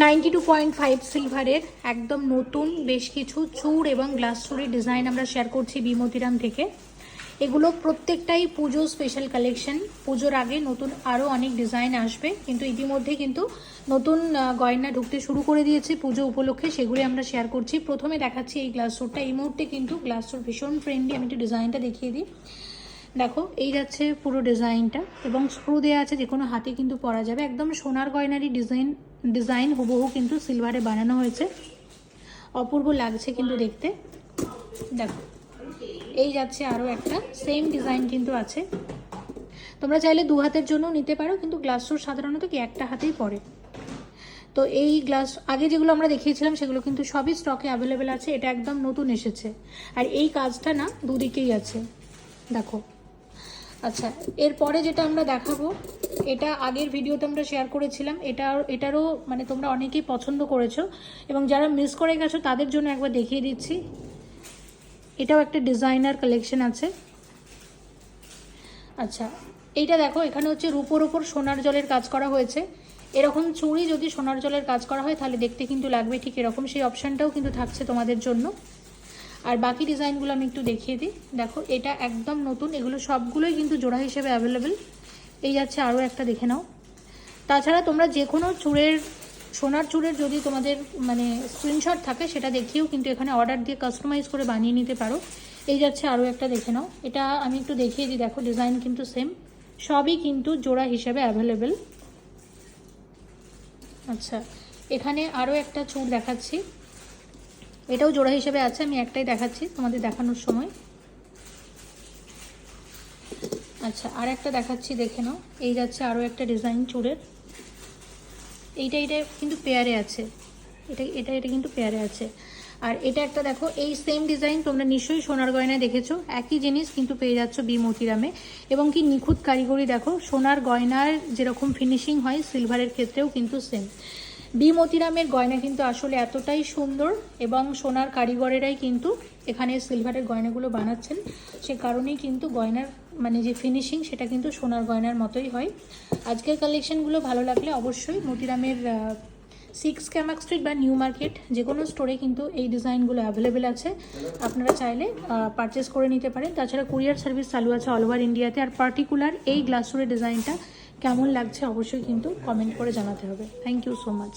Ninety two point five সিলভারের একদম নতুন বেশ কিছু চুর এবং গ্লাস চুরের ডিজাইন আমরা শেয়ার করছি বিমতিরাম থেকে। এগুলো প্রত্যেকটাই পুজো স্পেশাল কালেকশন পুজোর আগে নতুন আরও অনেক ডিজাইন আসবে, কিন্তু ইতিমধ্যে কিন্তু নতুন গয়না ঢুকতে শুরু করে দিয়েছে পুজো উপলক্ষে সেগুলি আমরা শেয়ার করছি। প্রথমে দেখাচ্ছি এই গ্লাস চুরটা। এই মুহূর্তে কিন্তু গ্লাস চুর ভীষণ ফ্রেন্ডলি আমি একটু ডিজাইনটা দেখিয়ে দিই। দেখো, এই যাচ্ছে পুরো ডিজাইনটা এবং স্ক্রু দেওয়া আছে, যে কোনো হাতে কিন্তু পরা যাবে। একদম সোনার গয়নারই ডিজাইন ডিজাইন হুবহু কিন্তু সিলভারে বানানো হয়েছে। অপূর্ব লাগছে কিন্তু দেখতে। দেখো, এই যাচ্ছে আরও একটা সেম ডিজাইন কিন্তু আছে। তোমরা চাইলে দু হাতের জন্য নিতে পারো, কিন্তু গ্লাস স্টোর সাধারণত কি একটা হাতেই পরে। তো এই গ্লাস আগে যেগুলো আমরা দেখিয়েছিলাম, সেগুলো কিন্তু সবই স্টকে অ্যাভেলেবেল আছে, এটা একদম নতুন এসেছে। আর এই কাজটা না দুদিকেই আছে। দেখো আচ্ছা এরপরে যেটা আমরা দেখাবো, এটা আগের ভিডিওতে আমরা শেয়ার করেছিলাম, এটা এটারও মানে তোমরা অনেকেই পছন্দ করেছ, এবং যারা মিস করে গেছো তাদের জন্য একবার দেখিয়ে দিচ্ছি। এটাও একটা ডিজাইনার কালেকশন আছে। আচ্ছা এইটা দেখো, এখানে হচ্ছে রূপোর ওপর সোনার জলের কাজ করা হয়েছে। এরকম চুড়ি যদি সোনার জলের কাজ করা হয়, তাহলে দেখতে কিন্তু লাগবে ঠিক এরকম, সেই অপশানটাও কিন্তু থাকছে তোমাদের জন্য। আর বাকি ডিজাইনগুলো আমি একটু দেখিয়ে দিই। দেখো, এটা একদম নতুন, এগুলো সবগুলোই কিন্তু জোড়া হিসেবে অ্যাভেলেবেল এই যাচ্ছে আরও একটা দেখে নাও। তাছাড়া তোমরা যে কোনো চুড়ের, সোনার চুড়ের যদি তোমাদের মানে স্ক্রিনশট থাকে, সেটা দেখিয়েও কিন্তু এখানে অর্ডার দিয়ে কাস্টমাইজ করে বানিয়ে নিতে পারো। এই যাচ্ছে আরও একটা দেখে নাও। এটা আমি একটু দেখিয়ে দিই, দেখো ডিজাইন কিন্তু সেম সবই কিন্তু জোড়া হিসেবে অ্যাভেলেবেল আচ্ছা এখানে আরও একটা চুড় দেখাচ্ছি। এটাও জোড়া হিসেবে আছে, আমি একটাই দেখাচ্ছি তোমাদের দেখানোর সময়। আচ্ছা আর একটা দেখাচ্ছি, দেখে নাও। এই যাচ্ছে আরও একটা ডিজাইন চুড়ের এইটা এটা কিন্তু পেয়ারে আছে। এটা এটা এটা কিন্তু পেয়ারে আছে। আর এটা একটা দেখো, এই সেম ডিজাইন তোমরা নিশ্চয়ই সোনার গয়নায় দেখেছ। একই জিনিস কিন্তু পেয়ে যাচ্ছ বি মতিরামে। এবং কি নিখুঁত কারিগরি দেখো, সোনার গয়নার যেরকম ফিনিশিং হয় সিলভারের ক্ষেত্রেও কিন্তু সেম বি মতিরামের গয়না কিন্তু আসলে এতটাই সুন্দর এবং সোনার কারিগরেরাই কিন্তু এখানে সিলভারের গয়নাগুলো বানাচ্ছেন। সে কারণেই কিন্তু গয়নার মানে যে ফিনিশিং সেটা কিন্তু সোনার গয়নার মতোই হয়। আজকের কালেকশনগুলো ভালো লাগলে অবশ্যই মতিরামের সিক্স ক্যামাক স্ট্রিট বা নিউ মার্কেট যে কোনো স্টোরে কিন্তু এই ডিজাইনগুলো অ্যাভেলেবেল আছে। আপনারা চাইলে পারচেস করে নিতে পারেন। তাছাড়া কুরিয়ার সার্ভিস চালু আছে অল ওভার ইন্ডিয়াতে আর পার্টিকুলার এই গ্লাসুরের ডিজাইনটা কেমন লাগছে অবশ্যই কিন্তু কমেন্ট করে জানাতে হবে। Thank you so much